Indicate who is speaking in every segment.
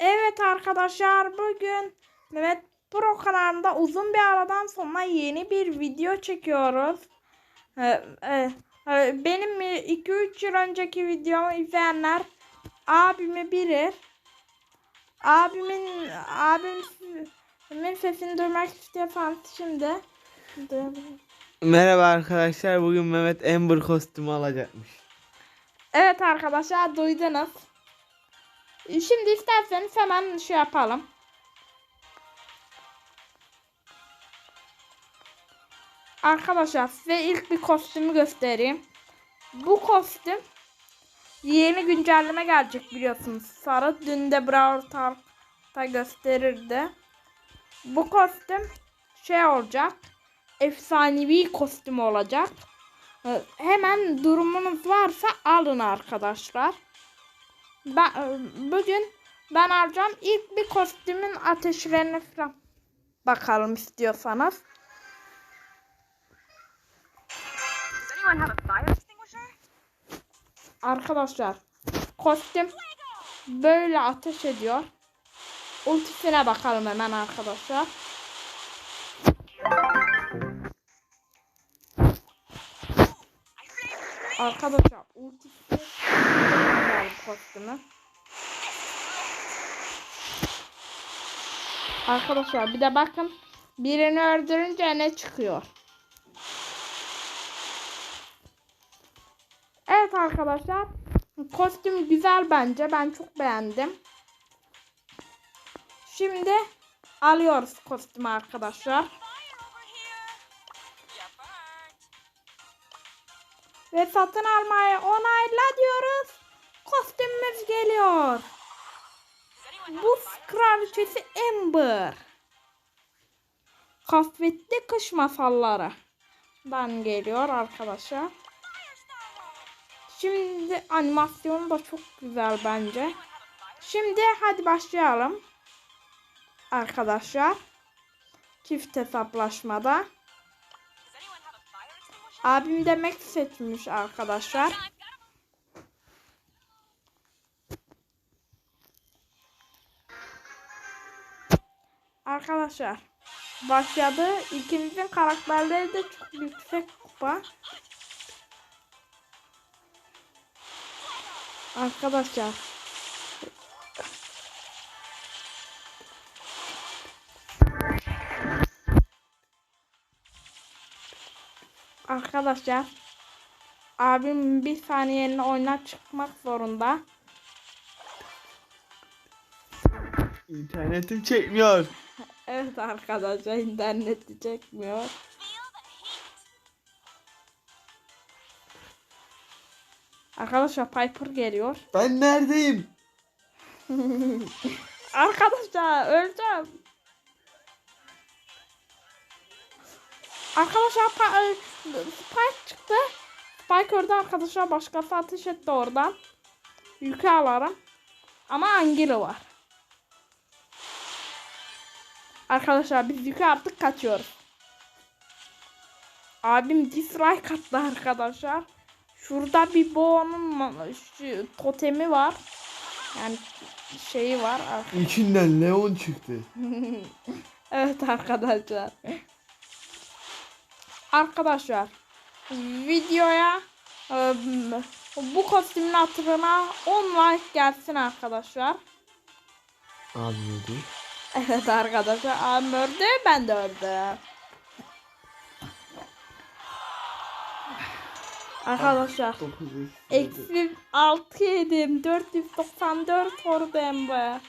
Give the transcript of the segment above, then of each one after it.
Speaker 1: Evet arkadaşlar bugün Mehmet Pro kanalında uzun bir aradan sonra yeni bir video çekiyoruz. Ee, e, e, Benim 2-3 yıl önceki videomu izleyenler abimi bilir. Abimin abimin sesini duymak istiyorsanız şimdi.
Speaker 2: Merhaba arkadaşlar. Bugün Mehmet Amber kostümü alacakmış.
Speaker 1: Evet arkadaşlar duydunuz. Şimdi isterseniz hemen şey yapalım. Arkadaşlar size ilk bir kostümü göstereyim. Bu kostüm yeni güncelleme gelecek biliyorsunuz. Sarı dün de Brawl Talk'ta gösterirdi. Bu kostüm şey olacak. Efsanevi kostüm olacak. Ee, Hemen durumunuz varsa alın arkadaşlar. Ben e, bugün ben alacağım ilk bir kostümün ateşlerine falan bakalım istiyorsanız. Arkadaşlar kostüm böyle ateş ediyor. Ultisine bakalım hemen arkadaşlar. Arkadaşlar ultisi Arkadaşlar bir de bakın birini öldürünce ne çıkıyor. Evet arkadaşlar. Kostüm güzel bence. Ben çok beğendim. Şimdi alıyoruz kostümü arkadaşlar. Ve satın almayı onayla diyoruz. Kostümümüz geliyor. Buz kraliçesi Amber. Kasvetli kış masalları. Dan geliyor arkadaşlar. Şimdi animasyonu da çok güzel bence. Şimdi hadi başlayalım. Arkadaşlar. Çift hesaplaşmada. Abim demek seçmiş arkadaşlar. Arkadaşlar başladı. İkimizin karakterleri de çok yüksek kupa. Arkadaşlar. Arkadaşlar. Abim bir saniyeliğine oyuna çıkmak zorunda.
Speaker 2: İnternetim çekmiyor.
Speaker 1: Evet arkadaşlar interneti çekmiyor. Arkadaşlar Piper geliyor.
Speaker 2: Ben neredeyim?
Speaker 1: Arkadaşlar öleceğim. Arkadaşlar e, Spike çıktı. Spike orada arkadaşlar başkası ateş etti oradan. Yükü alarım. Ama Angela var. Arkadaşlar biz yükü artık kaçıyoruz. Abim dislike attı arkadaşlar. Şurada bir boğanın totemi var. Yani şeyi var.
Speaker 2: İçinden Leon çıktı.
Speaker 1: Evet arkadaşlar. Arkadaşlar videoya e, bu kostümün hatırına 10 like gelsin arkadaşlar.
Speaker 2: Öldü.
Speaker 1: Evet arkadaşlar abim öldü ben de öldüm. Arkadaşlar
Speaker 2: 9
Speaker 1: eksi 6 yedim 494 oradayım be.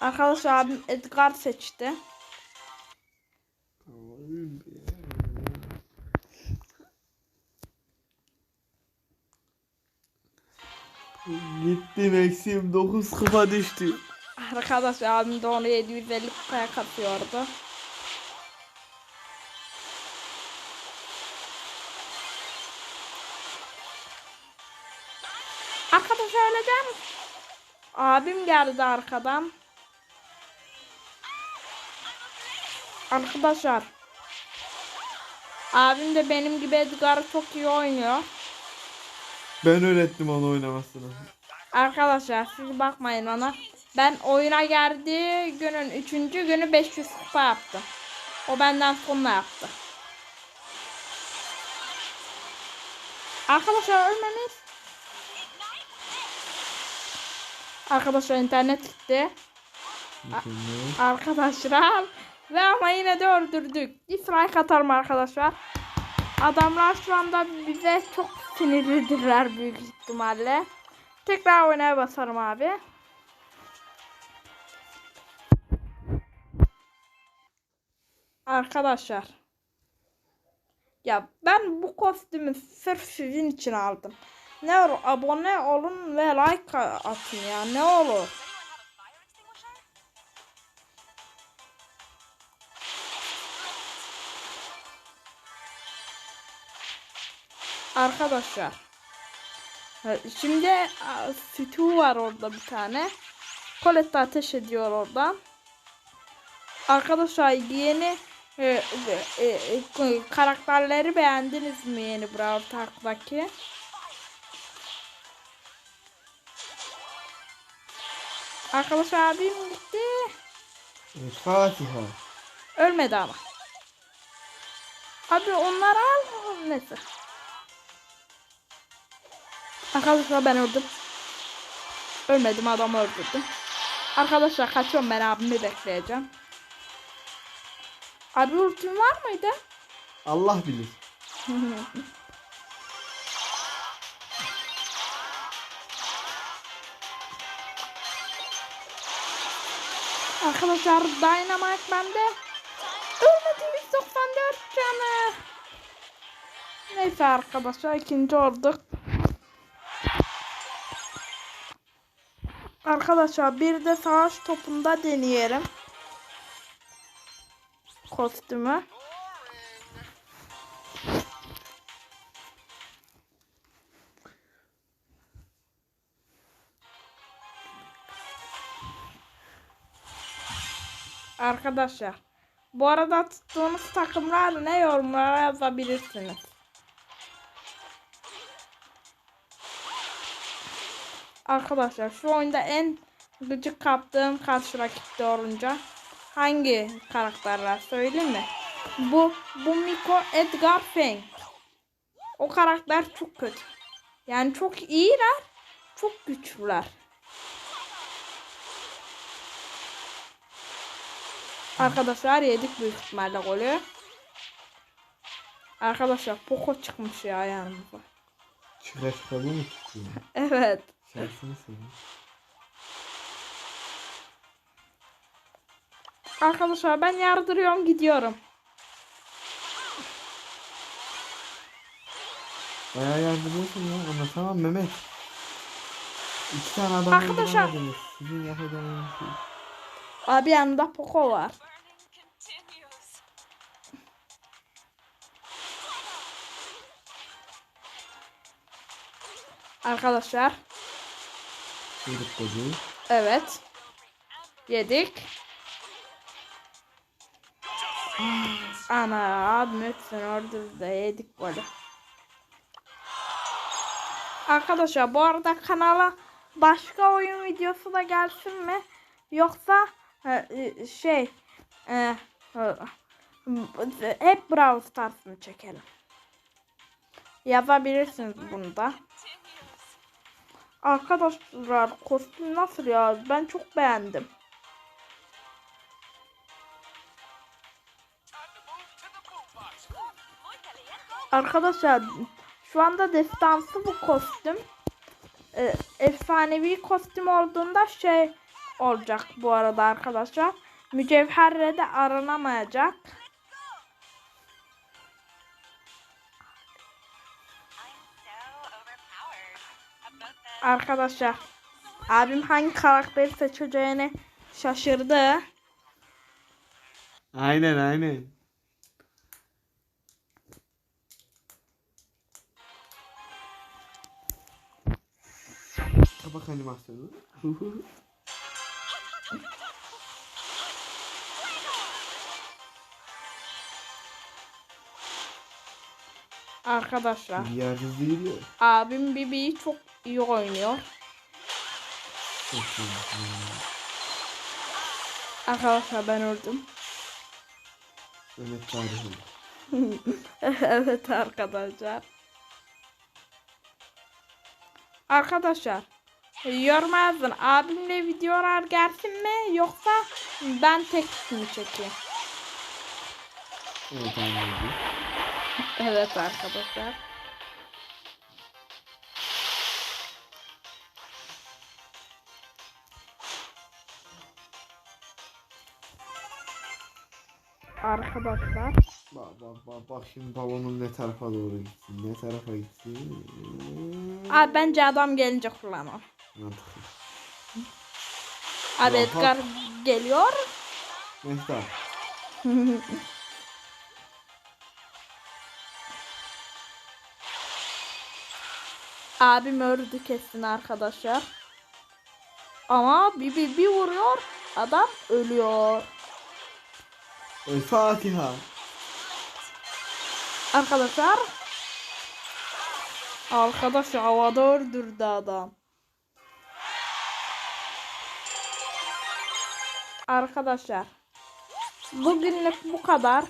Speaker 1: Arkadaşlar abim Edgar seçti.
Speaker 2: Gittim eksiğim 9 kupa düştü.
Speaker 1: Arkadaşlar abim de onu 750 kupaya katıyordu. Arkadaşlar öleceğim. Abim geldi arkadan. Arkadaşlar. Abim de benim gibi Edgar'ı çok iyi oynuyor.
Speaker 2: Ben öğrettim onu oynamasını.
Speaker 1: Arkadaşlar siz bakmayın ona. Ben oyuna geldiği günün 3. günü 500 kupa yaptım. O benden sonra yaptı. Arkadaşlar ölmemiz. Arkadaşlar internet gitti. Arkadaşlar ve ama yine de öldürdük. Dislike atarım arkadaşlar. Adamlar şu anda bize çok sinirlidirler büyük ihtimalle. Tekrar oynaya basarım abi. Arkadaşlar. Ya ben bu kostümü sırf sizin için aldım. Ne olur abone olun ve like atın ya ne olur. Arkadaşlar. Şimdi Stu var orada bir tane. Colette ateş ediyor oradan. Arkadaşlar yeni e, e, e, e, karakterleri beğendiniz mi yeni Brawl Talk'taki? Arkadaşlar abim gitti.
Speaker 2: Fatiha.
Speaker 1: Ölmedi ama. Abi onları al. Neyse. Arkadaşlar ben öldüm. Ölmedim adamı öldürdüm. Arkadaşlar kaçıyorum ben abimi bekleyeceğim. Abi ultim var mıydı?
Speaker 2: Allah bilir.
Speaker 1: Arkadaşlar Dynamite bende. Ölmedi 194 canı. Neyse arkadaşlar ikinci olduk. Arkadaşlar bir de savaş topunda deneyelim. Kostümü. Arkadaşlar bu arada tuttuğunuz takımlar ne yorumlara yazabilirsiniz. Arkadaşlar şu oyunda en gıcık kaptığım karşı rakipte olunca hangi karakterler söyleyeyim mi? Bu bu Miko Edgar Feng. O karakter çok kötü. Yani çok iyiler, çok güçlüler. Arkadaşlar yedik büyük ihtimalle golü. Arkadaşlar Poco çıkmış ya yanımıza.
Speaker 2: Çıra çıra bu mu tutuyor?
Speaker 1: Evet.
Speaker 2: Şansını seveyim.
Speaker 1: Arkadaşlar ben yardırıyorum gidiyorum.
Speaker 2: Bayağı yardımcısın ya. Anlatamam Mehmet. İki tane adam
Speaker 1: Arkadaşlar-.
Speaker 2: Sizin yapacağınız şey.
Speaker 1: Abi yanında Poco var. Arkadaşlar
Speaker 2: Yedik kocuğu.
Speaker 1: evet. Yedik. Ana abi lütfen orada da yedik golü. Arkadaşlar bu arada kanala başka oyun videosu da gelsin mi? Yoksa e, e, şey e, hep Brawl Stars mı çekelim? Yazabilirsiniz bunu da. Arkadaşlar kostüm nasıl ya? Ben çok beğendim. Arkadaşlar şu anda destansı bu kostüm. Ee, efsanevi kostüm olduğunda şey olacak bu arada arkadaşlar. Mücevherle de aranamayacak. Arkadaşlar abim hangi karakteri seçeceğini şaşırdı.
Speaker 2: Aynen aynen. Tabak animasyonu.
Speaker 1: Arkadaşlar
Speaker 2: Bir yardımcı geliyor.
Speaker 1: abim Bibi'yi çok iyi oynuyor. Arkadaşlar ben öldüm.
Speaker 2: Mehmet tarihi.
Speaker 1: evet arkadaşlar. Arkadaşlar yoruma yazın. Abimle videolar gelsin mi yoksa ben tek mi çekeyim?
Speaker 2: Evet abi.
Speaker 1: Evet arkadaşlar. Arkadaşlar.
Speaker 2: Bak bak bak bak şimdi balonum ne tarafa doğru gitsin ne tarafa gitsin.
Speaker 1: Abi bence adam gelince kullanır.
Speaker 2: Mantıklı.
Speaker 1: Abi. Edgar geliyor.
Speaker 2: Mehter.
Speaker 1: Abim öldü kesin arkadaşlar. Ama bir, bir, bir vuruyor adam ölüyor.
Speaker 2: El Fatiha.
Speaker 1: Arkadaşlar. Arkadaş havada öldürdü adam. Arkadaşlar. Bugünlük bu kadar.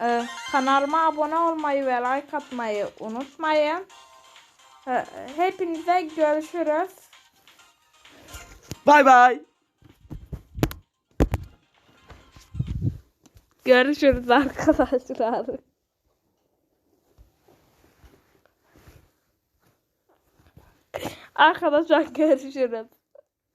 Speaker 1: Ee, kanalıma abone olmayı ve like atmayı unutmayın. Hepinize görüşürüz.
Speaker 2: Bay bay.
Speaker 1: Görüşürüz arkadaşlar. Arkadaşlar görüşürüz.